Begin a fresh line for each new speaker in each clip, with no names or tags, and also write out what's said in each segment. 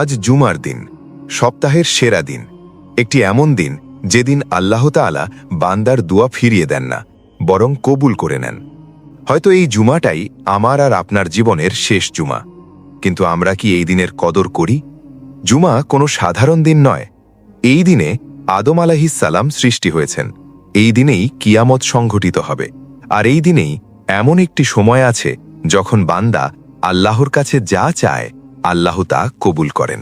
আজ জুমার দিন, সপ্তাহের সেরা দিন। একটি এমন দিন যেদিন আল্লাহ তাআলা বান্দার দোয়া ফিরিয়ে দেন না, বরং কবুল করে নেন। হয়তো এই জুমাটাই আমার আর আপনার জীবনের শেষ জুমা। কিন্তু আমরা কি এই দিনের কদর করি? জুমা কোনো সাধারণ দিন নয়। এই দিনে আদম আলাহিসাল্লাম সৃষ্টি হয়েছেন। এই দিনেই কিয়ামত সংঘটিত হবে। আর এই দিনেই এমন একটি সময় আছে যখন বান্দা আল্লাহর কাছে যা চায় আল্লাহ তা কবুল করেন।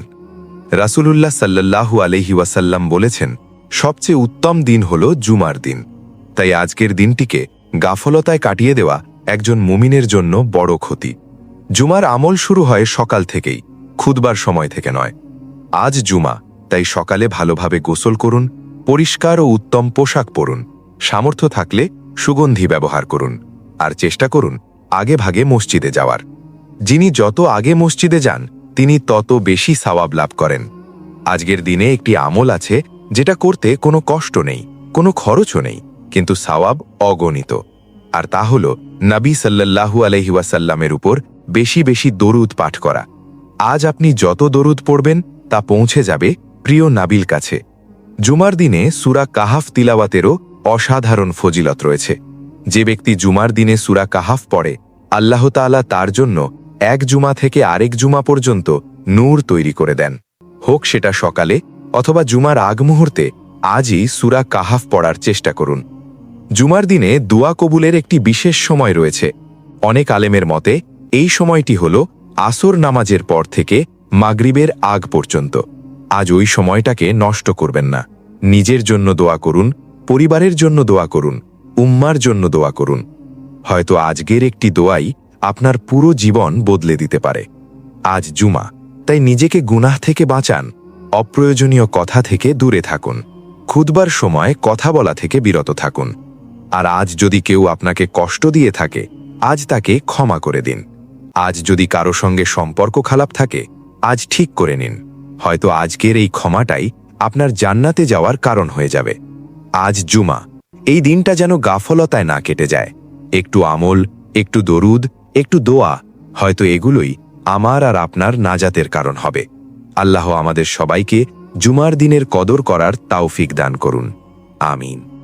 রাসূলুল্লাহ সাল্লাল্লাহু আলহি ওয়াসাল্লাম বলেছেন, সবচেয়ে উত্তম দিন হল জুমার দিন। তাই আজকের দিনটিকে গাফলতায় কাটিয়ে দেওয়া একজন মুমিনের জন্য বড় ক্ষতি। জুমার আমল শুরু হয় সকাল থেকেই খুদবার সময় থেকে নয়। আজ জুমা, তাই সকালে ভালোভাবে গোসল করুন, পরিষ্কার ও উত্তম পোশাক পরুন, সামর্থ্য থাকলে সুগন্ধি ব্যবহার করুন, আর চেষ্টা করুন আগে ভাগে মসজিদে যাওয়ার। যিনি যত আগে মসজিদে যান, তিনি তত বেশি সওয়াব লাভ করেন। আজকের দিনে একটি আমল আছে, যেটা করতে কোনো কষ্ট নেই, কোনো খরচও নেই, কিন্তু সওয়াব অগণিত। আর তা হল, নবী সাল্লাল্লাহু আলহি ওয়াসাল্লামের উপর বেশি বেশি দরুদ পাঠ করা। আজ আপনি যত দরুদ পড়বেন, তা পৌঁছে যাবে প্রিয় নাবিল কাছে। জুমার দিনে সুরা কাহাফ তিলাওয়াতেরও অসাধারণ ফজিলত রয়েছে। যে ব্যক্তি জুমার দিনে সুরা কাহাফ পড়ে, আল্লাহ তাআলা তার জন্য এক জুমা থেকে আরেক জুমা পর্যন্ত নূর তৈরি করে দেন। হোক সেটা সকালে অথবা জুমার আগ মুহূর্তে, আজই সুরা কাহাফ পড়ার চেষ্টা করুন। জুমার দিনে দুয়া কবুলের একটি বিশেষ সময় রয়েছে। অনেক আলেমের মতে, এই সময়টি হল আসর নামাজের পর থেকে মাগরিবের আগ পর্যন্ত। আজ ওই সময়টাকে নষ্ট করবেন না। নিজের জন্য দোয়া করুন, পরিবারের জন্য দোয়া করুন, উম্মার জন্য দোয়া করুন। হয়তো আজকের একটি দোয়াই আপনার পুরো জীবন বদলে দিতে পারে। আজ জুমা, তাই নিজেকে গুনাহ থেকে বাঁচান, অপ্রয়োজনীয় কথা থেকে দূরে থাকুন, খুদবার সময় কথা বলা থেকে বিরত থাকুন। আর আজ যদি কেউ আপনাকে কষ্ট দিয়ে থাকে, আজ তাকে ক্ষমা করে দিন। আজ যদি কারও সঙ্গে সম্পর্ক খারাপ থাকে, আজ ঠিক করে নিন। হয়তো আজকের এই ক্ষমাটাই আপনার জান্নাতে যাওয়ার কারণ হয়ে যাবে। আজ জুমা, এই দিনটা যেন গাফলতায় না কেটে যায়। একটু আমল, একটু দরুদ একটু দোয়া, হয়তো এগুলোই আমার আর আপনার নাজাতের কারণ হবে। আল্লাহ আমাদের সবাইকে জুমার দিনের কদর করার তাওফিক দান করুন। আমিন।